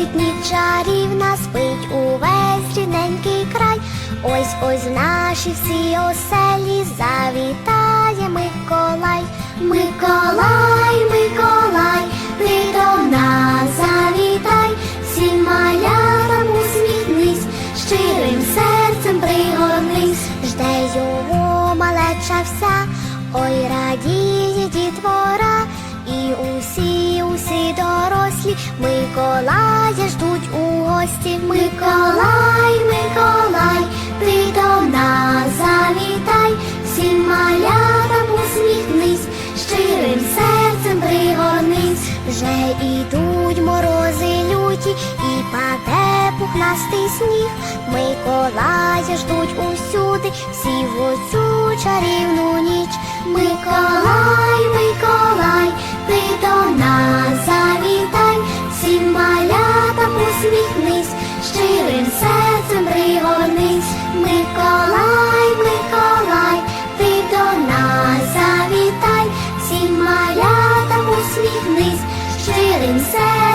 світить ніч чарівна, спить увесь рідненький край. Ось ось в наші всі оселі завітає Миколай. Миколай, Миколай, ти до нас завітай, всім малятам усміхнись, щирим серцем пригорнись, жде його малеча вся, ой радіє дітвора, і усі, усі дорослі Миколая ждуть у гості. Миколай, Миколай, ти до нас завітай, всім малятам усміхнись, щирим серцем пригорнись, вже ідуть морози люті, і паде пухнастий сніг. Миколая ждуть усюди, всі в оцю чарівну усміхнись, щирим серцем